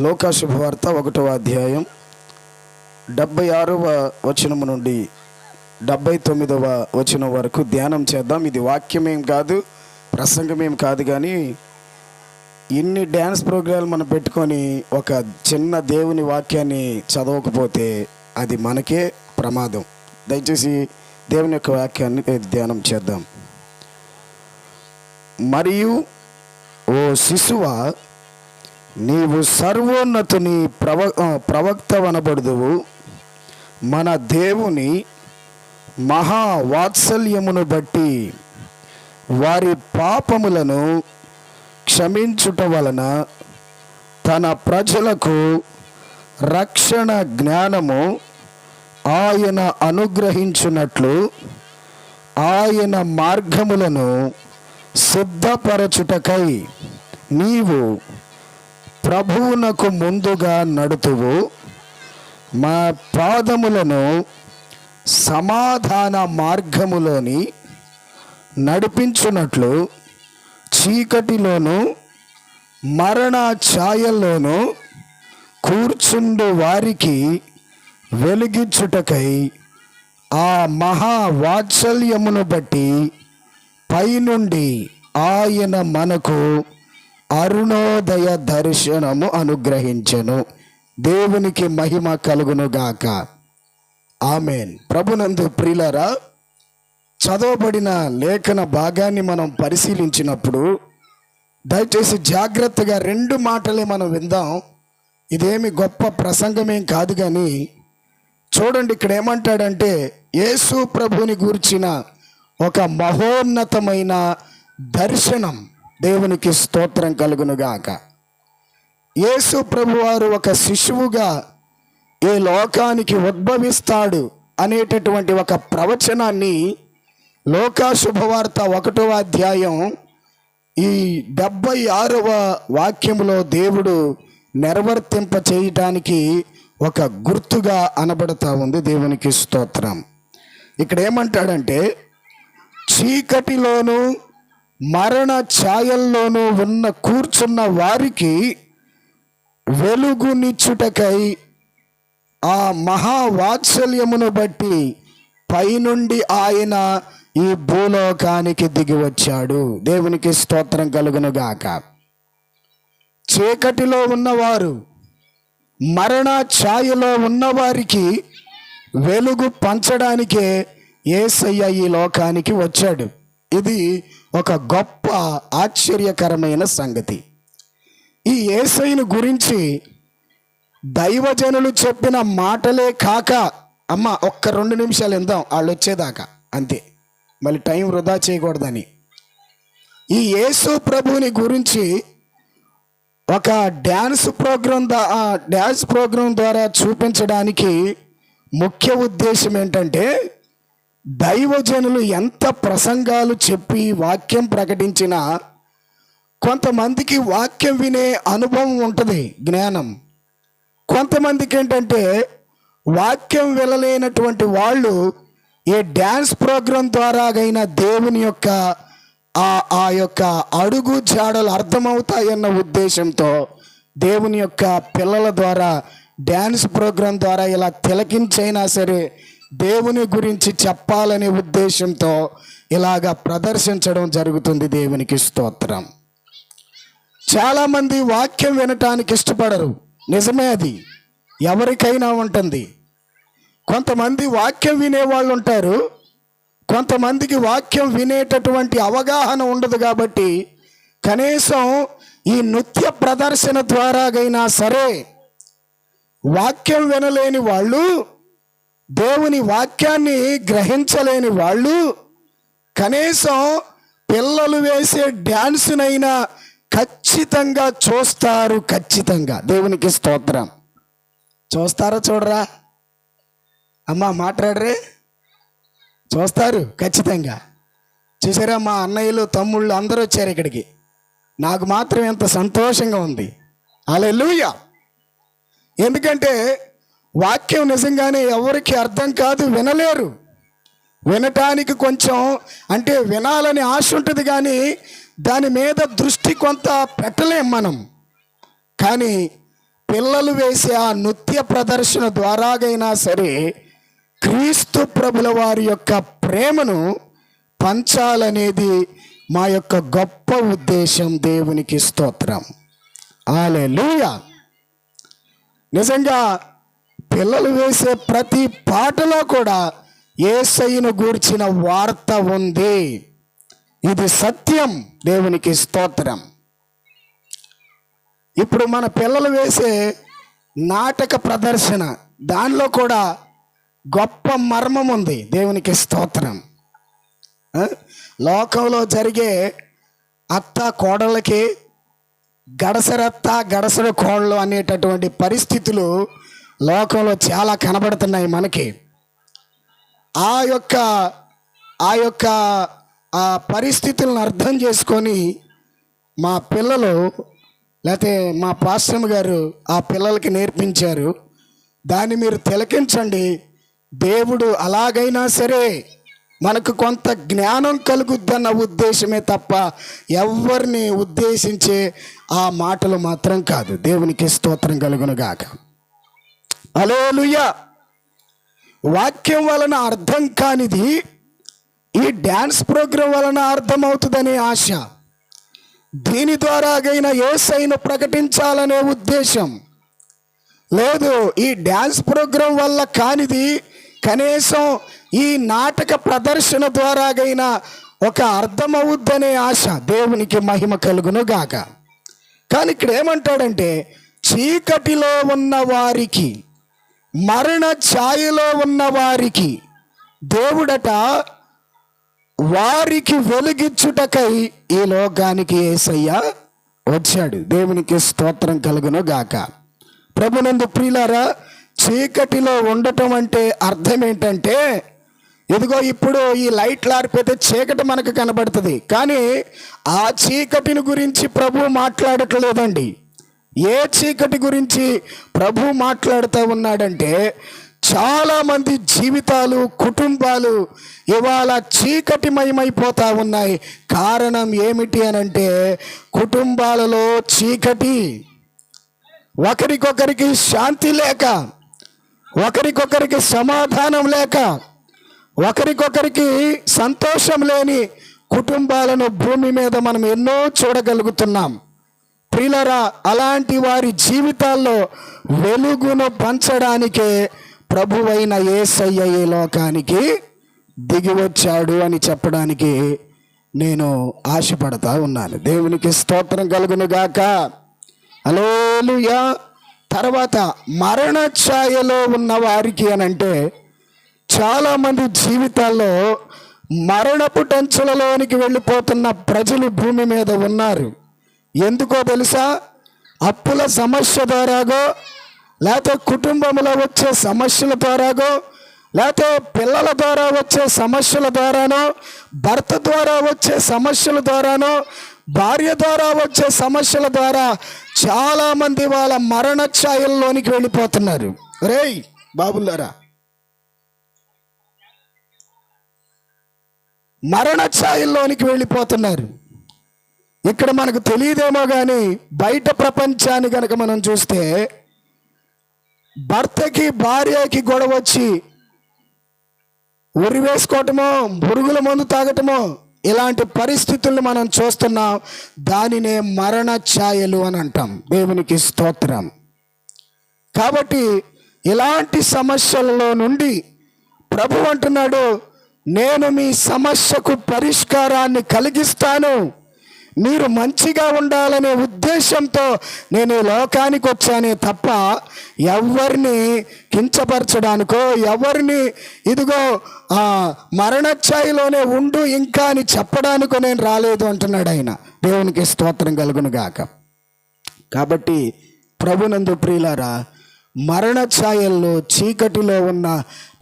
లోకాశుభవార్త ఒకటవ అధ్యాయం డెబ్బై ఆరవ వచనము నుండి డెబ్బై తొమ్మిదవ వచనం వరకు ధ్యానం చేద్దాం. ఇది వాక్యమేం కాదు ప్రసంగమేం కాదు కానీ ఇన్ని డ్యాన్స్ ప్రోగ్రాలు మనం పెట్టుకొని ఒక చిన్న దేవుని వాక్యాన్ని చదవకపోతే అది మనకే ప్రమాదం. దయచేసి దేవుని యొక్క వాక్యాన్ని ధ్యానం చేద్దాం. మరియు ఓ శిశువ నీవు సర్వోన్నతుని ప్రవ ప్రవక్త వనబడుదువు మన దేవుని మహా వాత్సల్యమును బట్టి వారి పాపములను క్షమించుట వలన తన ప్రజలకు రక్షణ జ్ఞానము ఆయన అనుగ్రహించున్నట్లు ఆయన మార్గములను సిద్ధపరచుటకై నీవు ప్రభువునకు ముందుగా నడుతువు. మా పాదములను సమాధాన మార్గములోని నడిపించున్నట్లు చీకటిలోను మరణ ఛాయల్లోనూ కూర్చుండు వారికి వెలిగించుటకై ఆ మహా వాత్సల్యమును బట్టి పైనుండి ఆయన మనకు అరుణోదయ దర్శనము అనుగ్రహించెను. దేవునికి మహిమ కలుగునుగాక ఆమెన్. ప్రభునందు ప్రిలరా చదవబడిన లేఖన భాగాన్ని మనం పరిశీలించినప్పుడు దయచేసి జాగ్రత్తగా రెండు మాటలే మనం విందాం. ఇదేమి గొప్ప ప్రసంగమేం కాదు కానీ చూడండి ఇక్కడ ఏమంటాడంటే యేసు ప్రభుని గూర్చిన ఒక మహోన్నతమైన దర్శనం. దేవునికి స్తోత్రం కలుగునుగాక. యేసు ప్రభువారు ఒక శిశువుగా ఈ లోకానికి ఉద్భవిస్తాడు అనేటటువంటి ఒక ప్రవచనాన్ని లోకా శుభవార్త ఒకటవ అధ్యాయం ఈ డెబ్బై ఆరవ వాక్యంలో దేవుడు నెరవర్తింప చేయటానికి ఒక గుర్తుగా అనబడతా ఉంది దేవునికి స్తోత్రం. ఇక్కడ ఏమంటాడంటే చీకటిలోనూ మరణ ఛాయల్లోనూ ఉన్న కూర్చున్న వారికి వెలుగునిచ్చుటకై ఆ మహావాత్సల్యమును బట్టి పైనుండి ఆయన ఈ భూలోకానికి దిగి వచ్చాడు. దేవునికి స్తోత్రం కలుగునుగాక. చీకటిలో ఉన్నవారు మరణ ఛాయలో ఉన్నవారికి వెలుగు పంచడానికే ఏసయ్య ఈ లోకానికి వచ్చాడు. ఇది ఒక గొప్ప ఆశ్చర్యకరమైన సంగతి. ఈ ఏసైను గురించి దైవజనులు చెప్పిన మాటలే కాక అమ్మ ఒక్క రెండు నిమిషాలు ఎందాం వాళ్ళు వచ్చేదాకా. అంతే. మళ్ళీ టైం వృధా చేయకూడదని. ఈ యేసు ప్రభువుని గురించి ఒక డ్యాన్స్ ప్రోగ్రాం డ్యాన్స్ ప్రోగ్రాం ద్వారా చూపించడానికి ముఖ్య ఉద్దేశం ఏంటంటే దైవజనులు ఎంత ప్రసంగాలు చెప్పి వాక్యం ప్రకటించినా కొంతమందికి వాక్యం వినే అనుభవం ఉంటుంది జ్ఞానం. కొంతమందికి ఏంటంటే వాక్యం వెళ్ళలేనటువంటి వాళ్ళు ఏ డ్యాన్స్ ప్రోగ్రాం ద్వారాగైనా దేవుని యొక్క ఆ ఆ యొక్క అడుగు జాడలు అర్థమవుతాయన్న ఉద్దేశంతో దేవుని యొక్క పిల్లల ద్వారా డ్యాన్స్ ప్రోగ్రాం ద్వారా ఇలా తిలకించైనా సరే దేవుని గురించి చెప్పాలనే ఉద్దేశంతో ఇలాగా ప్రదర్శించడం జరుగుతుంది దేవునికి స్తోత్రం. చాలామంది వాక్యం వినటానికి ఇష్టపడరు. నిజమే అది. ఎవరికైనా ఉంటుంది. కొంతమంది వాక్యం వినేవాళ్ళు ఉంటారు. కొంతమందికి వాక్యం వినేటటువంటి అవగాహన ఉండదు కాబట్టి కనీసం ఈ నృత్య ప్రదర్శన ద్వారాగైనా సరే వాక్యం వినలేని వాళ్ళు దేవుని వాక్యాన్ని గ్రహించలేని వాళ్ళు కనీసం పిల్లలు వేసే డ్యాన్సునైనా ఖచ్చితంగా చూస్తారు ఖచ్చితంగా. దేవునికి స్తోత్రం. చూస్తారా చూడరా? అమ్మ మాట్లాడరే? చూస్తారు ఖచ్చితంగా. చూసారా మా అన్నయ్యలు తమ్ముళ్ళు అందరూ వచ్చారు ఇక్కడికి. నాకు మాత్రం ఎంత సంతోషంగా ఉంది. అలా ఎందుకంటే వాక్యం నిజంగానే ఎవరికి అర్థం కాదు వినలేరు. వినటానికి కొంచెం అంటే వినాలని ఆశ ఉంటుంది కానీ దాని మీద దృష్టి కొంత పెట్టలేం మనం. కానీ పిల్లలు వేసే ఆ నృత్య ప్రదర్శన ద్వారాగైనా సరే క్రీస్తు ప్రభుల వారి యొక్క ప్రేమను పంచాలనేది మా యొక్క గొప్ప ఉద్దేశం దేవునికి స్తోత్రం. ఆలే నిజంగా పిల్లలు వేసే ప్రతి పాటలో కూడా ఏసయ్యను గూర్చిన వార్త ఉంది. ఇది సత్యం. దేవునికి స్తోత్రం. ఇప్పుడు మన పిల్లలు వేసే నాటక ప్రదర్శన దానిలో కూడా గొప్ప మర్మం ఉంది. దేవునికి స్తోత్రం. లోకంలో జరిగే అత్త కోడళ్ళకి గడసరత్త గడసర కోళ్ళు అనేటటువంటి పరిస్థితులు లోకంలో చాలా కనబడుతున్నాయి మనకి. ఆ యొక్క ఆ యొక్క ఆ పరిస్థితులను అర్థం చేసుకొని మా పిల్లలు లేకపోతే మా పాశ్రమ గారు ఆ పిల్లలకి నేర్పించారు. దాన్ని మీరు తిలకించండి. దేవుడు అలాగైనా సరే మనకు కొంత జ్ఞానం కలుగుద్దన్న ఉద్దేశమే తప్ప ఎవరిని ఉద్దేశించే ఆ మాటలు మాత్రం కాదు. దేవునికి స్తోత్రం కలుగును గాక అలోలుయ్యా వాక్యం వలన అర్థం కానిది ఈ డ్యాన్స్ ప్రోగ్రాం వలన అర్థమవుతుందనే ఆశ. దీని ద్వారాగైనా ఏసైను ప్రకటించాలనే ఉద్దేశం. లేదు ఈ డ్యాన్స్ ప్రోగ్రాం వల్ల కానిది కనీసం ఈ నాటక ప్రదర్శన ద్వారాగైనా ఒక అర్థమవుద్దనే ఆశ. దేవునికి మహిమ కలుగును గాక. కానీ ఇక్కడ ఏమంటాడంటే చీకటిలో ఉన్న వారికి మరణ ఛాయలో ఉన్న వారికి దేవుడట వారికి వెలుగిచ్చుటకై ఈ లోకానికి ఏసయ్య వచ్చాడు. దేవునికి స్తోత్రం కలుగును గాక. ప్రభునందు ప్రియులారా చీకటిలో ఉండటం అంటే అర్థం ఏంటంటే ఇదిగో ఇప్పుడు ఈ లైట్లు ఆరిపోతే చీకటి మనకు కనబడుతుంది. కానీ ఆ చీకటిని గురించి ప్రభు మాట్లాడట్లేదండి. ఏ చీకటి గురించి ప్రభు మాట్లాడుతూ ఉన్నాడంటే చాలామంది జీవితాలు కుటుంబాలు ఇవాళ చీకటిమయమైపోతా ఉన్నాయి. కారణం ఏమిటి అనంటే కుటుంబాలలో చీకటి. ఒకరికొకరికి శాంతి లేక ఒకరికొకరికి సమాధానం లేక ఒకరికొకరికి సంతోషం లేని కుటుంబాలను భూమి మీద మనం ఎన్నో చూడగలుగుతున్నాం. ప్రిలరా అలాంటి వారి జీవితాల్లో వెలుగును పంచడానికే ప్రభువైన యేసయ్య ఈ లోకానికి దిగి వచ్చాడు అని చెప్పడానికి నేను ఆశపడతా ఉన్నాను. దేవునికి స్తోత్రం కలుగును గాక. అలోలుయా తర్వాత మరణ ఛాయలో ఉన్న వారికి అని అంటే చాలామంది జీవితాల్లో మరణపు టంచులలోనికి వెళ్ళిపోతున్న ప్రజలు భూమి మీద ఉన్నారు. ఎందుకో తెలుసా? అప్పుల సమస్య ద్వారాగో లేకపోతే కుటుంబంలో వచ్చే సమస్యల ద్వారాగో లేకపోతే పిల్లల ద్వారా వచ్చే సమస్యల ద్వారానో భర్త ద్వారా వచ్చే సమస్యల ద్వారానో భార్య ద్వారా వచ్చే సమస్యల ద్వారా చాలామంది వాళ్ళ మరణ ఛాయల్లోనికి వెళ్ళిపోతున్నారు. రేయ్ బాబుల్లారా. మరణ ఛాయల్లోనికి వెళ్ళిపోతున్నారు. ఇక్కడ మనకు తెలియదేమో కానీ బయట ప్రపంచాన్ని కనుక మనం చూస్తే భర్తకి భార్యకి గొడవ వచ్చి ఉరి వేసుకోవటమో పురుగుల మందు తాగటమో ఇలాంటి పరిస్థితుల్ని మనం చూస్తున్నాం. దానినే మరణ ఛాయలు అని అంటాం. దేవునికి స్తోత్రం. కాబట్టి ఇలాంటి సమస్యలలో నుండి ప్రభు అంటున్నాడు నేను మీ సమస్యకు పరిష్కారాన్ని కలిగిస్తాను. మీరు మంచిగా ఉండాలనే ఉద్దేశంతో నేను లోకానికి వచ్చానే తప్ప ఎవరిని కించపరచడానికో ఎవరిని ఇదిగో మరణఛాయిలోనే ఉండు ఇంకా అని చెప్పడానికో నేను రాలేదు అంటున్నాడు ఆయన. దేవునికి స్తోత్రం కలుగును గాక. కాబట్టి ప్రభునందు ప్రియులారా మరణ ఛాయల్లో చీకటిలో ఉన్న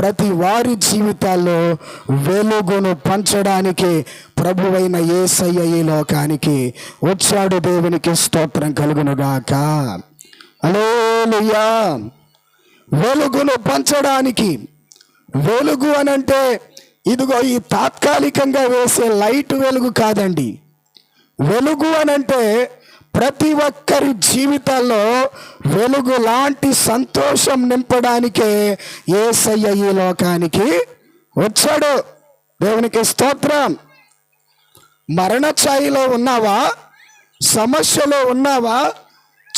ప్రతి వారి జీవితాల్లో వెలుగును పంచడానికి ప్రభువైన యేసయ్య ఈ లోకానికి వచ్చాడు దేవునికి స్తోత్రం కలుగునుగాక. అలోలుయా వెలుగును పంచడానికి వెలుగు అనంటే ఇదిగో ఈ తాత్కాలికంగా వేసే లైట్ వెలుగు కాదండి. వెలుగు అనంటే ప్రతి ఒక్కరి జీవితాల్లో వెలుగు లాంటి సంతోషం నింపడానికే ఏసయ్య ఈ లోకానికి వచ్చాడు. దేవునికి స్తోత్రం. మరణ ఛాయిలో ఉన్నావా? సమస్యలో ఉన్నావా?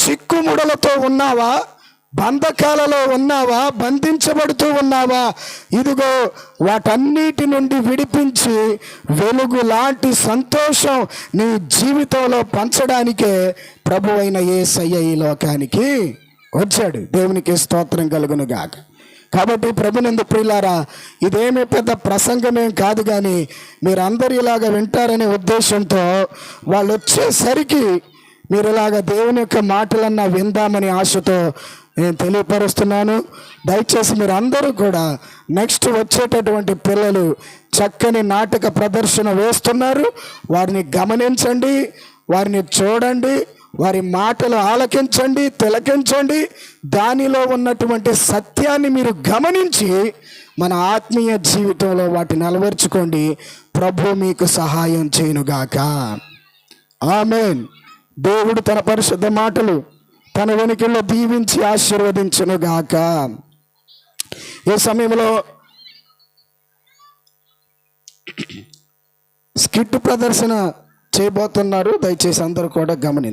చిక్కుముడలతో ఉన్నావా? బంధకాలలో ఉన్నావా? బంధించబడుతూ ఉన్నావా? ఇదిగో వాటన్నిటి నుండి విడిపించి వెలుగు లాంటి సంతోషం నీ జీవితంలో పంచడానికే ప్రభు అయిన ఏసయ్య ఈ లోకానికి వచ్చాడు. దేవునికి స్తోత్రం కలుగును గాక కాబట్టి ప్రభునందు ప్రియులారా ఇదేమీ పెద్ద ప్రసంగమేం కాదు కానీ మీరందరూ ఇలాగా ఇలాగ వింటారనే ఉద్దేశంతో వాళ్ళు వచ్చేసరికి మీరు ఇలాగ దేవుని యొక్క మాటలన్నా విందామని ఆశతో నేను తెలియపరుస్తున్నాను. దయచేసి మీరు అందరూ కూడా నెక్స్ట్ వచ్చేటటువంటి పిల్లలు చక్కని నాటక ప్రదర్శన వేస్తున్నారు. వారిని గమనించండి వారిని చూడండి వారి మాటలు ఆలకించండి తిలకించండి. దానిలో ఉన్నటువంటి సత్యాన్ని మీరు గమనించి మన ఆత్మీయ జీవితంలో వాటిని అలవర్చుకోండి ప్రభు మీకు సహాయం చేయనుగాక. ఆమెన్. దేవుడు తన పరిశుద్ధ మాటలు తన వెనుకల్లో దీవించి ఆశీర్వదించునుగాక. ఈ సమయంలో స్కిట్ ప్రదర్శన చేయబోతున్నారు. దయచేసి అందరూ కూడా గమని